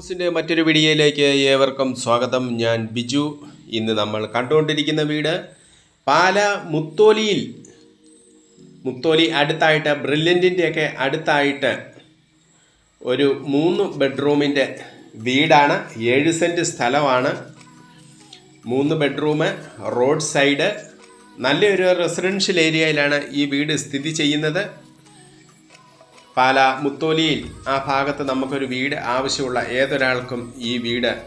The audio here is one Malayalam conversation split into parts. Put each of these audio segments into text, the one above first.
ഹോംസിന്റെ മറ്റൊരു വീഡിയോയിലേക്ക് ഏവർക്കും സ്വാഗതം. ഞാൻ ബിജു. ഇന്ന് നമ്മൾ കണ്ടുകൊണ്ടിരിക്കുന്ന വീട് പാല മുത്തോലിയിൽ. മുത്തോലി അടുത്തായിട്ട് ബ്രില്യന്റിന്റെയൊക്കെ അടുത്തായിട്ട് ഒരു മൂന്ന് ബെഡ്റൂമിന്റെ വീടാണ്. ഏഴ് സെന്റ് സ്ഥലമാണ്. മൂന്ന് ബെഡ്റൂം റോഡ് സൈഡ്. നല്ലൊരു റെസിഡൻഷ്യൽ ഏരിയയിലാണ് ഈ വീട് സ്ഥിതി ചെയ്യുന്നത്. പാല മുത്തോലിയിൽ ആ ഭാഗത്ത് നമുക്കൊരു വീട് ആവശ്യമുള്ള ഏതൊരാൾക്കും ഈ വീട്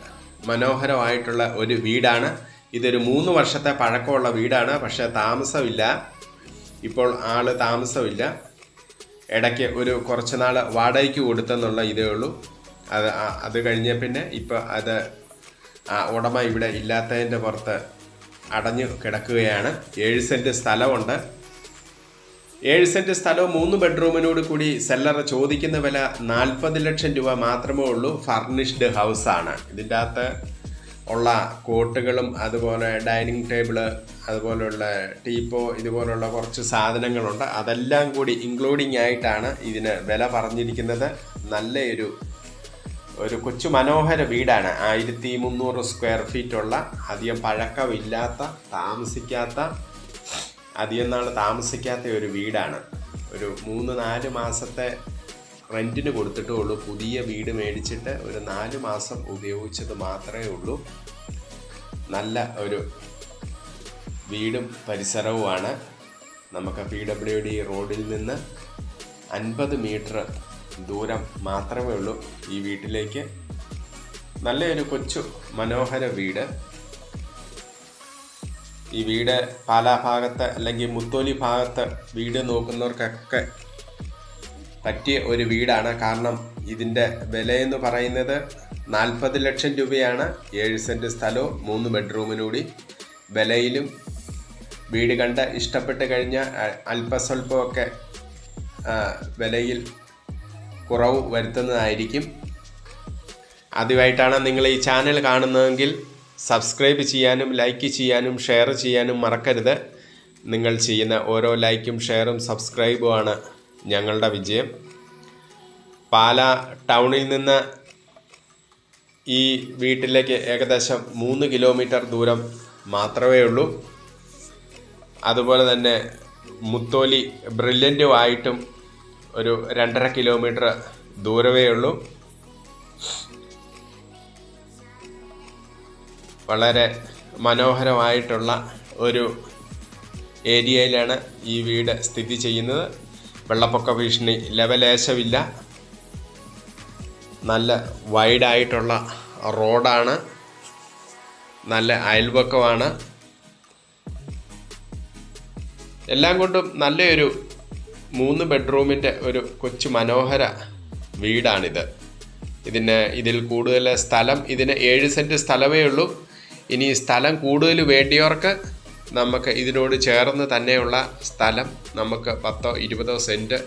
മനോഹരമായിട്ടുള്ള ഒരു വീടാണ്. ഇതൊരു മൂന്ന് വർഷത്തെ പഴക്കമുള്ള വീടാണ്. പക്ഷേ താമസമില്ല. ഇപ്പോൾ ആൾ താമസമില്ല. ഇടയ്ക്ക് ഒരു കുറച്ച് നാൾ വാടകയ്ക്ക് കൊടുത്തെന്നുള്ള ഇതേ ഉള്ളൂ. അത് അത് കഴിഞ്ഞ പിന്നെ ഇപ്പോൾ അത് ആ ഉടമ ഇവിടെ ഇല്ലാത്തതിന്റെ പുറത്ത് അടഞ്ഞു കിടക്കുകയാണ്. ഏഴ് സെന്റ് സ്ഥലമുണ്ട്. ഏഴ് സെന്റ് സ്ഥലവും മൂന്ന് ബെഡ്റൂമിനോട് കൂടി സെല്ലർ ചോദിക്കുന്ന വില നാൽപ്പത് ലക്ഷം രൂപ മാത്രമേ ഉള്ളൂ. ഫർണിഷ്ഡ് ഹൗസ് ആണ്. ഇതിന്റെ അകത്ത് ഉള്ള കോട്ടുകളും അതുപോലെ ഡൈനിങ് ടേബിൾ അതുപോലെയുള്ള ടീപ്പോ ഇതുപോലുള്ള കുറച്ച് സാധനങ്ങളുണ്ട്. അതെല്ലാം കൂടി ഇൻക്ലൂഡിങ് ആയിട്ടാണ് ഇതിന് വില പറഞ്ഞിരിക്കുന്നത്. നല്ലൊരു ഒരു കൊച്ചു മനോഹര വീടാണ്. ആയിരത്തി മുന്നൂറ് സ്ക്വയർ ഫീറ്റ് ഉള്ള അധികം പഴക്കമില്ലാത്ത താമസിക്കാത്ത അധികം നാൾ താമസിക്കാത്ത ഒരു വീടാണ്. ഒരു മൂന്ന് നാല് മാസത്തെ റെന്റിന് കൊടുത്തിട്ടേ ഉള്ളൂ. പുതിയ വീട് മേടിച്ചിട്ട് ഒരു നാല് മാസം ഉപയോഗിച്ചത് മാത്രമേ ഉള്ളൂ. നല്ല ഒരു വീടും പരിസരവുമാണ്. നമുക്ക് പി ഡബ്ല്യു ഡി റോഡിൽ നിന്ന് അൻപത് മീറ്റർ ദൂരം മാത്രമേ ഉള്ളൂ ഈ വീട്ടിലേക്ക്. നല്ലൊരു കൊച്ചു മനോഹര വീട്. ഈ വീട് പാലാ ഭാഗത്ത് അല്ലെങ്കിൽ മുത്തോലി ഭാഗത്ത് വീട് നോക്കുന്നവർക്കൊക്കെ പറ്റിയ ഒരു വീടാണ്. കാരണം ഇതിന്റെ വിലയെന്ന് പറയുന്നത് നാൽപ്പത് ലക്ഷം രൂപയാണ്. ഏഴ് സെന്റ് സ്ഥലവും മൂന്ന് ബെഡ്റൂമിനൂടി. വിലയിലും വീട് കണ്ട് ഇഷ്ടപ്പെട്ട് കഴിഞ്ഞാൽ അല്പസ്വല്പമൊക്കെ വിലയിൽ കുറവ് വരുത്തുന്നതായിരിക്കും. ആദ്യമായിട്ടാണ് നിങ്ങൾ ഈ ചാനൽ കാണുന്നതെങ്കിൽ സബ്സ്ക്രൈബ് ചെയ്യാനും ലൈക്ക് ചെയ്യാനും ഷെയർ ചെയ്യാനും മറക്കരുത്. നിങ്ങൾ ചെയ്യുന്ന ഓരോ ലൈക്കും ഷെയറും സബ്സ്ക്രൈബുമാണ് ഞങ്ങളുടെ വിജയം. പാല ടൗണിൽ നിന്ന് ഈ വീട്ടിലേക്ക് ഏകദേശം മൂന്ന് കിലോമീറ്റർ ദൂരം മാത്രമേ ഉള്ളൂ. അതുപോലെ തന്നെ മുത്തോലി ബ്രില്യന്റുമായിട്ടും ഒരു രണ്ടര കിലോമീറ്റർ ദൂരമേ ഉള്ളൂ. വളരെ മനോഹരമായിട്ടുള്ള ഒരു ഏരിയയിലാണ് ഈ വീട് സ്ഥിതി ചെയ്യുന്നത്. വെള്ളപ്പൊക്ക ഭീഷണി ലവലേശമില്ല. നല്ല വൈഡായിട്ടുള്ള റോഡാണ്. നല്ല അയൽപക്കമാണ് എല്ലാം കൊണ്ടും നല്ലൊരു മൂന്ന് ബെഡ്റൂമിന്റെ ഒരു കൊച്ചു മനോഹര വീടാണിത്. ഇതിന് ഇതിൽ കൂടുതൽ സ്ഥലം ഇതിന് ഏഴ് സെന്റ് സ്ഥലമേ ഉള്ളൂ. ഇനി സ്ഥലം കൂടുതൽ വേണ്ടിയവർക്ക് നമുക്ക് ഇതിനോട് ചേർന്ന് തന്നെയുള്ള സ്ഥലം നമുക്ക് പത്തോ ഇരുപതോ സെന്റ്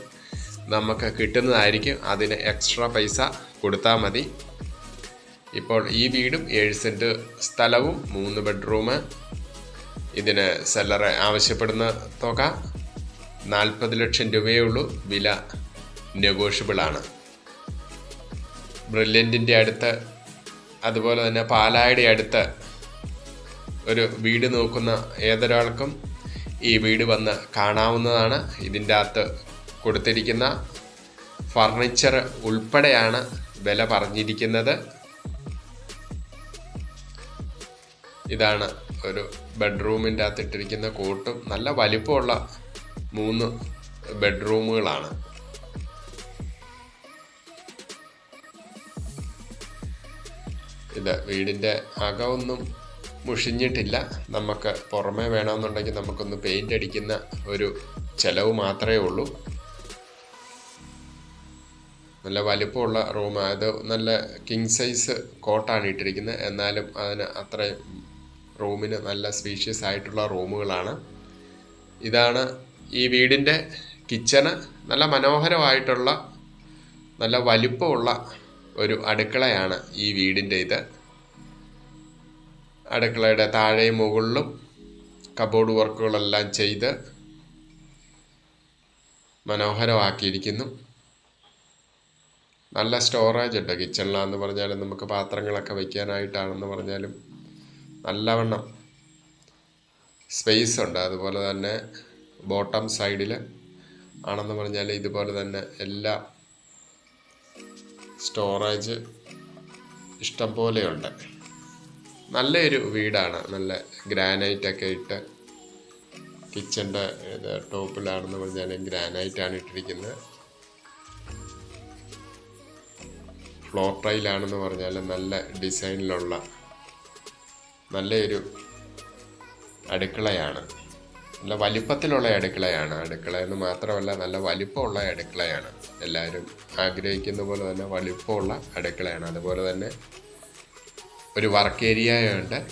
നമുക്ക് കിട്ടുന്നതായിരിക്കും. അതിന് എക്സ്ട്രാ പൈസ കൊടുത്താൽ മതി. ഇപ്പോൾ ഈ വീടും ഏഴ് സെന്റ് സ്ഥലവും മൂന്ന് ബെഡ്റൂം ഇതിന് സെല്ലർ ആവശ്യപ്പെടുന്ന തുക നാൽപ്പത് ലക്ഷം രൂപയേ ഉള്ളൂ. വില നെഗോഷ്യബിളാണ് ബ്രില്യന്റിന്റെ അടുത്ത് അതുപോലെ തന്നെ പാലായുടെ അടുത്ത് ഒരു വീട് നോക്കുന്ന ഏതൊരാൾക്കും ഈ വീട് വന്ന് കാണാവുന്നതാണ്. ഇതിന്റെ അകത്ത് കൊടുത്തിരിക്കുന്ന ഫർണിച്ചർ ഉൾപ്പെടെയാണ് വില പറഞ്ഞിരിക്കുന്നത്. ഇതാണ് ഒരു ബെഡ്റൂമിന്റെ അകത്ത് ഇട്ടിരിക്കുന്ന കോട്ടും. നല്ല വലിപ്പമുള്ള മൂന്ന് ബെഡ്റൂമുകളാണ്. ഇത് വീടിന്റെ അകമൊന്നും മുഷിഞ്ഞിട്ടില്ല. നമുക്ക് പുറമേ വേണമെന്നുണ്ടെങ്കിൽ നമുക്കൊന്ന് പെയിന്റ് അടിക്കുന്ന ഒരു ചിലവ് മാത്രമേ ഉള്ളൂ. നല്ല വലിപ്പമുള്ള റൂം അത് നല്ല കിങ് സൈസ് കോട്ടാണ് ഇട്ടിരിക്കുന്നത്. എന്നാലും അതിന് അത്രയും റൂമിന് നല്ല സ്പീഷ്യസ് ആയിട്ടുള്ള റൂമുകളാണ്. ഇതാണ് ഈ വീടിന്റെ കിച്ചണ് നല്ല മനോഹരമായിട്ടുള്ള നല്ല വലിപ്പമുള്ള ഒരു അടുക്കളയാണ് ഈ വീടിന്റെ ഇത്. അടുക്കളയുടെ താഴെയും മുകളിലും കബോർഡ് വർക്കുകളെല്ലാം ചെയ്ത് മനോഹരമാക്കിയിരിക്കുന്നു. നല്ല സ്റ്റോറേജ് ഉണ്ട്. കിച്ചണിലാന്ന് പറഞ്ഞാലും നമുക്ക് പാത്രങ്ങളൊക്കെ വയ്ക്കാനായിട്ടാണെന്ന് പറഞ്ഞാലും നല്ലവണ്ണം സ്പേസ് ഉണ്ട്. അതുപോലെ തന്നെ ബോട്ടം സൈഡിൽ ആണെന്ന് പറഞ്ഞാൽ ഇതുപോലെ തന്നെ എല്ലാ സ്റ്റോറേജ് ഇഷ്ടം പോലെയുണ്ട് നല്ലൊരു വീടാണ്. നല്ല ഗ്രാനൈറ്റ് ഒക്കെ ഇട്ട് കിച്ചന്റെ ഇത് ടോപ്പിലാണെന്ന് പറഞ്ഞാൽ ആണ് ഇട്ടിരിക്കുന്നത്. ഫ്ലോർ ടൈലാണെന്ന് പറഞ്ഞാൽ നല്ല ഡിസൈനിലുള്ള നല്ലൊരു അടുക്കളയാണ്. നല്ല വലിപ്പത്തിലുള്ള അടുക്കളയാണ്. അടുക്കള എന്ന് മാത്രമല്ല നല്ല വലിപ്പമുള്ള അടുക്കളയാണ്. എല്ലാവരും ആഗ്രഹിക്കുന്ന പോലെ തന്നെ വലിപ്പമുള്ള അടുക്കളയാണ്. അതുപോലെ തന്നെ ഒരു വർക്ക് ഏരിയയുണ്ട്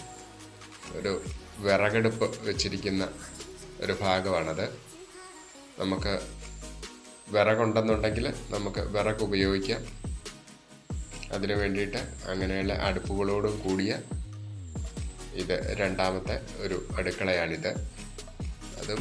ഒരു വിറകടുപ്പ് വെച്ചിരിക്കുന്ന ഒരു ഭാഗമാണത്. നമുക്ക് വിറകുണ്ടെന്നുണ്ടെങ്കിൽ നമുക്ക് വിറക് ഉപയോഗിക്കാം. അതിനു വേണ്ടിയിട്ട് അങ്ങനെയുള്ള അടുപ്പുകളോടും കൂടിയ ഇത് രണ്ടാമത്തെ ഒരു അടുക്കളയാണിത്. അത്